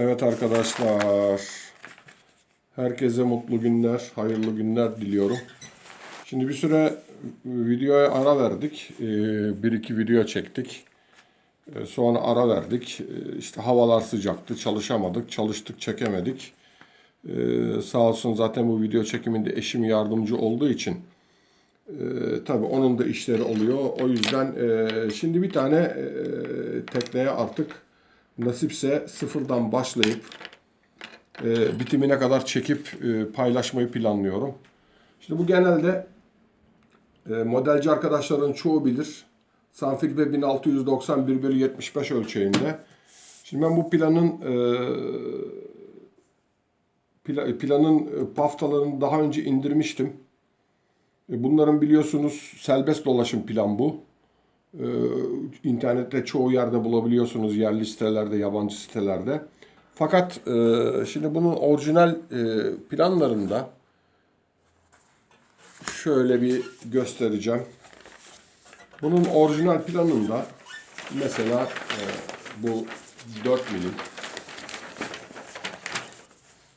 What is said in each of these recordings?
Evet arkadaşlar. Herkese mutlu günler, hayırlı günler diliyorum. Şimdi bir süre videoya ara verdik. Ee, Bir iki video çektik. Ee, Sonra ara verdik. Ee, İşte havalar sıcaktı, çalışamadık. Çalıştık, çekemedik. Sağ olsun zaten bu video çekiminde eşim yardımcı olduğu için tabii onun da işleri oluyor. O yüzden şimdi bir tane tekneye artık nasipse sıfırdan başlayıp e, bitimine kadar çekip e, paylaşmayı planlıyorum. Şimdi bu genelde e, modelci arkadaşların çoğu bilir. Sanfilbe 1691 bölü 75 ölçeğinde. Şimdi ben bu planın e, pla- planın e, paftalarını daha önce indirmiştim. E, Bunların biliyorsunuz serbest dolaşım plan bu. Ee, internette çoğu yerde bulabiliyorsunuz yerli sitelerde, yabancı sitelerde. Fakat e, şimdi bunun orijinal e, planlarında şöyle bir göstereceğim. Bunun orijinal planında mesela e, bu 4 milim.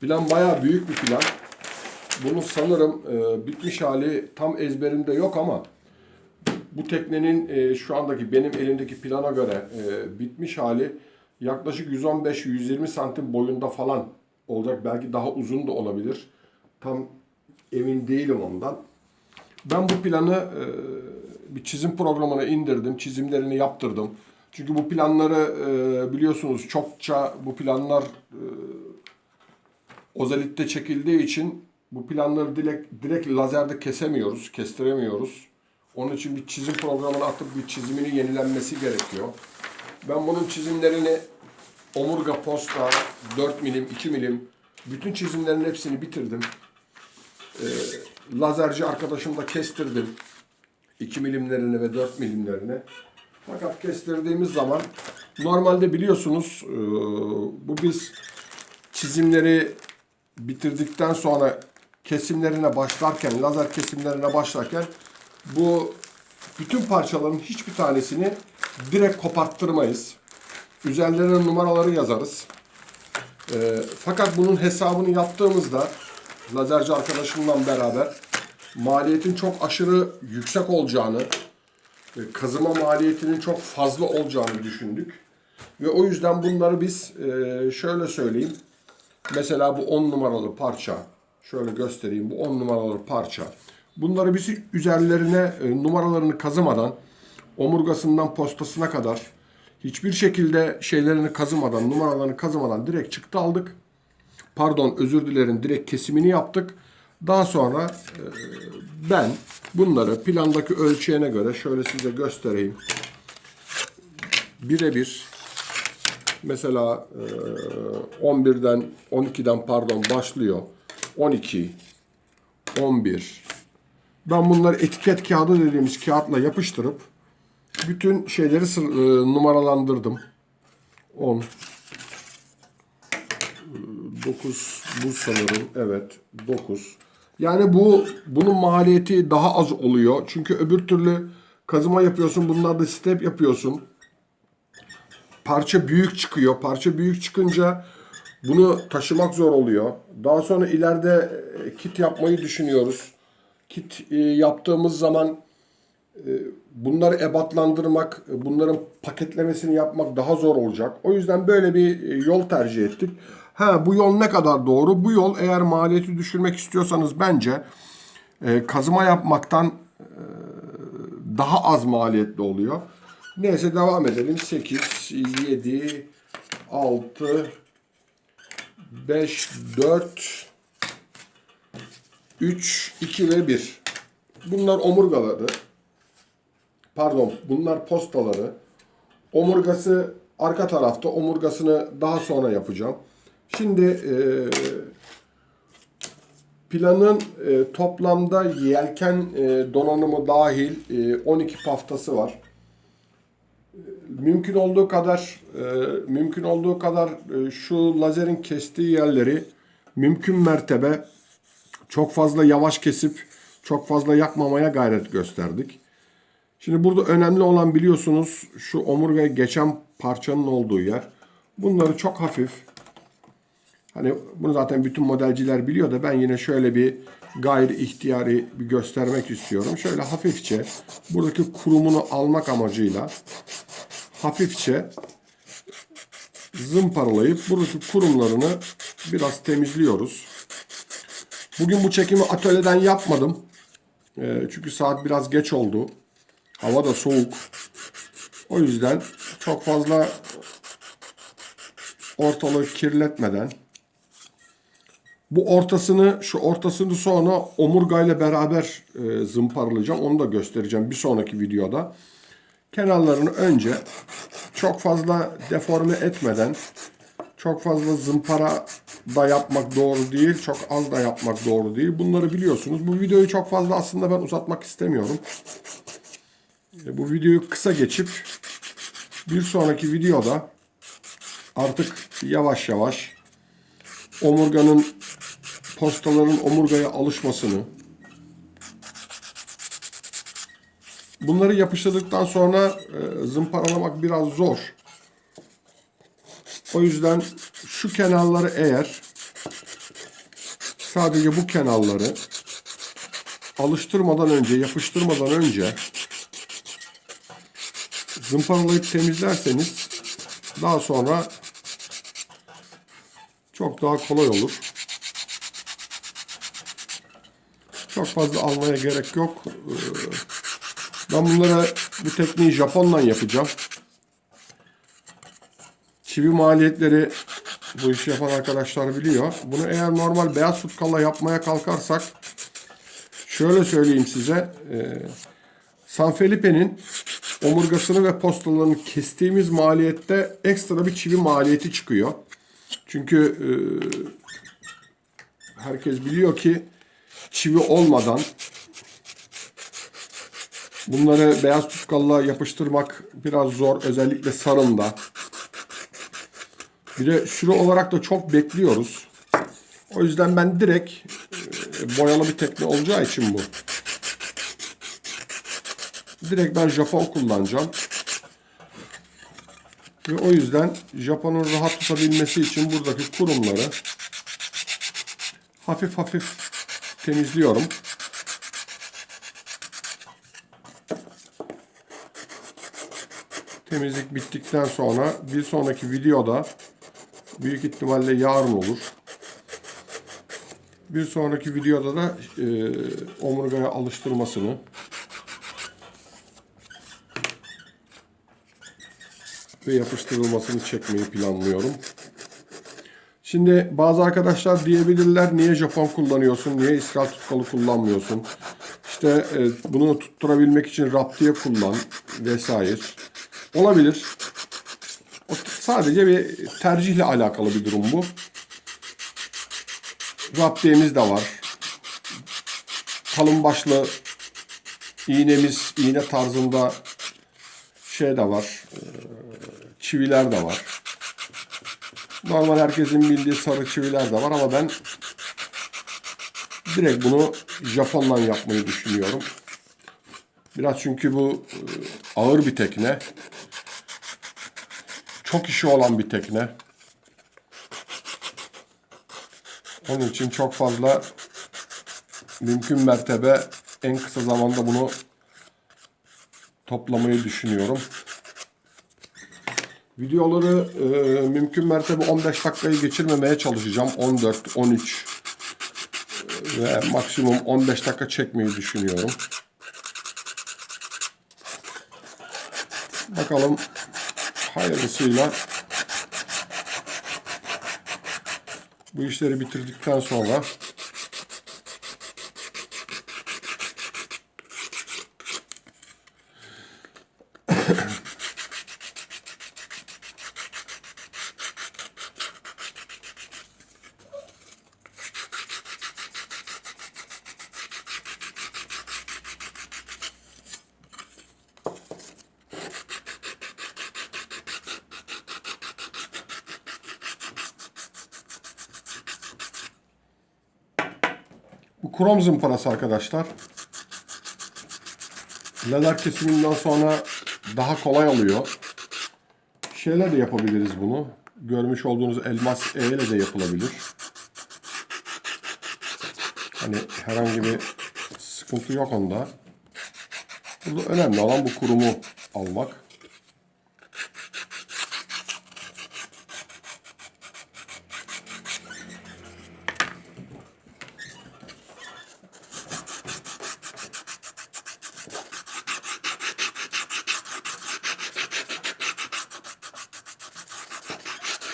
Plan bayağı büyük bir plan. Bunun sanırım e, bitmiş hali tam ezberimde yok ama bu teknenin e, şu andaki benim elimdeki plana göre e, bitmiş hali yaklaşık 115-120 santim boyunda falan olacak. Belki daha uzun da olabilir. Tam emin değilim ondan. Ben bu planı e, bir çizim programına indirdim. Çizimlerini yaptırdım. Çünkü bu planları e, biliyorsunuz çokça bu planlar e, ozalitte çekildiği için bu planları direkt, direkt lazerde kesemiyoruz, kestiremiyoruz. Onun için bir çizim programına atıp bir çizimini yenilenmesi gerekiyor. Ben bunun çizimlerini omurga posta, 4 milim, 2 milim bütün çizimlerin hepsini bitirdim. Ee, lazerci arkadaşımla kestirdim. 2 milimlerini ve 4 milimlerini. Fakat kestirdiğimiz zaman normalde biliyorsunuz e, bu biz çizimleri bitirdikten sonra kesimlerine başlarken, lazer kesimlerine başlarken bu bütün parçaların hiçbir tanesini direkt koparttırmayız. Üzerlerine numaraları yazarız. Ee, fakat bunun hesabını yaptığımızda lazerci arkadaşımla beraber maliyetin çok aşırı yüksek olacağını, e, kazıma maliyetinin çok fazla olacağını düşündük. Ve o yüzden bunları biz e, şöyle söyleyeyim. Mesela bu 10 numaralı parça. Şöyle göstereyim. Bu 10 numaralı parça. Bunları biz üzerlerine e, numaralarını kazımadan omurgasından postasına kadar hiçbir şekilde şeylerini kazımadan, numaralarını kazımadan direkt çıktı aldık. Pardon özür dilerim direkt kesimini yaptık. Daha sonra e, ben bunları plandaki ölçeğine göre şöyle size göstereyim. Birebir mesela e, 11'den 12'den pardon başlıyor. 12 11 ben bunları etiket kağıdı dediğimiz kağıtla yapıştırıp bütün şeyleri e, numaralandırdım. 10 9 bu sanırım evet 9. Yani bu bunun maliyeti daha az oluyor. Çünkü öbür türlü kazıma yapıyorsun. Bunlarda step yapıyorsun parça büyük çıkıyor. Parça büyük çıkınca bunu taşımak zor oluyor. Daha sonra ileride e, kit yapmayı düşünüyoruz. Kit e, yaptığımız zaman e, bunları ebatlandırmak, e, bunların paketlemesini yapmak daha zor olacak. O yüzden böyle bir yol tercih ettik. Ha bu yol ne kadar doğru? Bu yol eğer maliyeti düşürmek istiyorsanız bence kazıma yapmaktan daha az maliyetli oluyor. Neyse devam edelim. 8, 7, 6, 5, 4, 3, 2 ve 1. Bunlar omurgaları. Pardon bunlar postaları. Omurgası arka tarafta. Omurgasını daha sonra yapacağım. Şimdi eee Planın e, toplamda yelken e, donanımı dahil e, 12 paftası var. E, Mümkün olduğu kadar e, mümkün olduğu kadar e, şu lazerin kestiği yerleri mümkün mertebe çok fazla yavaş kesip çok fazla yakmamaya gayret gösterdik. Şimdi burada önemli olan biliyorsunuz şu omurgaya geçen parçanın olduğu yer. Bunları çok hafif Hani bunu zaten bütün modelciler biliyor da ben yine şöyle bir gayri ihtiyari bir göstermek istiyorum. Şöyle hafifçe buradaki kurumunu almak amacıyla hafifçe zımparalayıp buradaki kurumlarını biraz temizliyoruz. Bugün bu çekimi atölyeden yapmadım. Ee, çünkü saat biraz geç oldu. Hava da soğuk. O yüzden çok fazla ortalığı kirletmeden bu ortasını şu ortasını sonra omurgayla beraber e, zımparalayacağım. Onu da göstereceğim bir sonraki videoda. Kenarlarını önce çok fazla deforme etmeden çok fazla zımpara da yapmak doğru değil. Çok az da yapmak doğru değil. Bunları biliyorsunuz. Bu videoyu çok fazla aslında ben uzatmak istemiyorum. E, Bu videoyu kısa geçip bir sonraki videoda artık yavaş yavaş omurganın postaların omurgaya alışmasını bunları yapıştırdıktan sonra e, zımparalamak biraz zor. O yüzden şu kenarları eğer sadece bu kenarları alıştırmadan önce, yapıştırmadan önce zımparalayıp temizlerseniz daha sonra çok daha kolay olur. Çok fazla almaya gerek yok. Ee, Ben bunlara bu tekniği Japon'dan yapacağım. Çivi maliyetleri bu işi yapan arkadaşlar biliyor. Bunu eğer normal beyaz tutkalla yapmaya kalkarsak şöyle söyleyeyim size. E, San Felipe'nin omurgasını ve postalarını kestiğimiz maliyette ekstra bir çivi maliyeti çıkıyor. Çünkü e, herkes biliyor ki çivi olmadan bunları beyaz tutkalla yapıştırmak biraz zor. Özellikle sarımda. Bir de süre olarak da çok bekliyoruz. O yüzden ben direkt e, boyalı bir tekne olacağı için bu. Direkt ben Japon kullanacağım. Ve o yüzden Japon'un rahat tutabilmesi için buradaki kurumları hafif hafif temizliyorum. Temizlik bittikten sonra bir sonraki videoda büyük ihtimalle yarın olur. Bir sonraki videoda da e, omurgaya alıştırmasını ve yapıştırılmasını çekmeyi planlıyorum. Şimdi bazı arkadaşlar diyebilirler niye Japon kullanıyorsun, niye İskal tutkalı kullanmıyorsun? İşte e, bunu tutturabilmek için raptiye kullan vesaire. Olabilir. Sadece bir tercihle alakalı bir durum bu. Raptiyemiz de var. Kalın başlı iğnemiz, iğne tarzında şey de var. Çiviler de var. Normal herkesin bildiği sarı çiviler de var ama ben direkt bunu Japon'dan yapmayı düşünüyorum. Biraz çünkü bu ağır bir tekne. Çok işi olan bir tekne. Onun için çok fazla mümkün mertebe en kısa zamanda bunu toplamayı düşünüyorum. Videoları e, mümkün mertebe 15 dakikayı geçirmemeye çalışacağım. 14, 13 e, ve maksimum 15 dakika çekmeyi düşünüyorum. Bakalım hayırlısıyla bu işleri bitirdikten sonra krom zımparası arkadaşlar. Lazer kesiminden sonra daha kolay oluyor. Şeyler de yapabiliriz bunu. görmüş olduğunuz elmas E ile de yapılabilir. Hani herhangi bir sıkıntı yok onda. Burada önemli olan bu kurumu almak.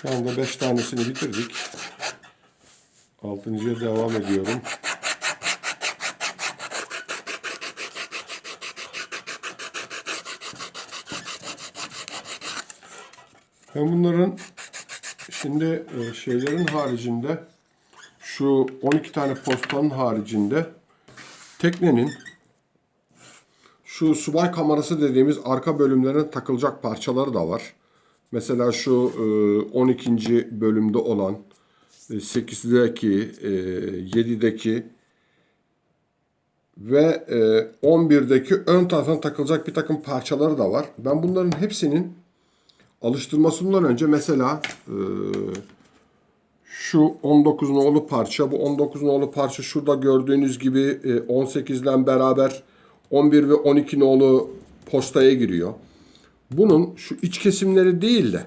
Şu anda 5 tanesini bitirdik. Altıncıya devam ediyorum. Ben bunların şimdi e, şeylerin haricinde şu 12 tane postanın haricinde teknenin şu subay kamerası dediğimiz arka bölümlerine takılacak parçaları da var. Mesela şu e, 12. bölümde olan e, 8'deki, e, 7'deki ve e, 11'deki ön tarafına takılacak bir takım parçaları da var. Ben bunların hepsinin alıştırmasından önce mesela e, şu 19 nolu parça, bu 19 nolu parça şurada gördüğünüz gibi e, 18 ile beraber 11 ve 12 nolu postaya giriyor. Bunun şu iç kesimleri değil de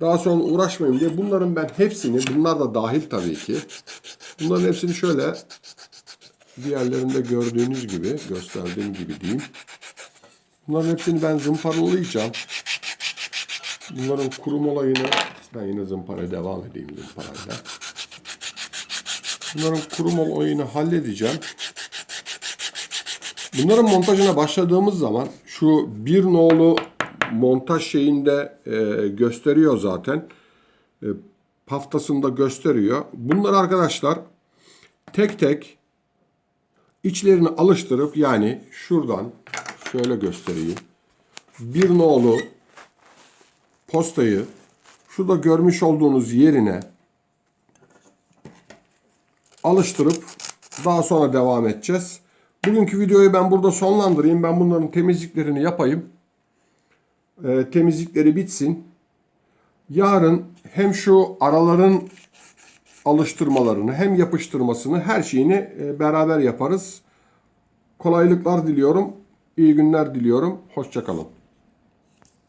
daha sonra uğraşmayayım diye bunların ben hepsini, bunlar da dahil tabii ki. Bunların hepsini şöyle diğerlerinde gördüğünüz gibi, gösterdiğim gibi diyeyim. Bunların hepsini ben zımparalayacağım. Bunların kurum olayını ben yine zımparaya devam edeyim zımparayla. Bunların kurum olayını halledeceğim. Bunların montajına başladığımız zaman şu bir nolu montaj şeyinde e, gösteriyor zaten. E, paftasında gösteriyor. Bunları arkadaşlar tek tek içlerini alıştırıp yani şuradan şöyle göstereyim. Bir nolu postayı şurada görmüş olduğunuz yerine alıştırıp daha sonra devam edeceğiz. Bugünkü videoyu ben burada sonlandırayım. Ben bunların temizliklerini yapayım. Ee, temizlikleri bitsin. Yarın hem şu araların alıştırmalarını hem yapıştırmasını her şeyini e, beraber yaparız. Kolaylıklar diliyorum. İyi günler diliyorum. Hoşçakalın.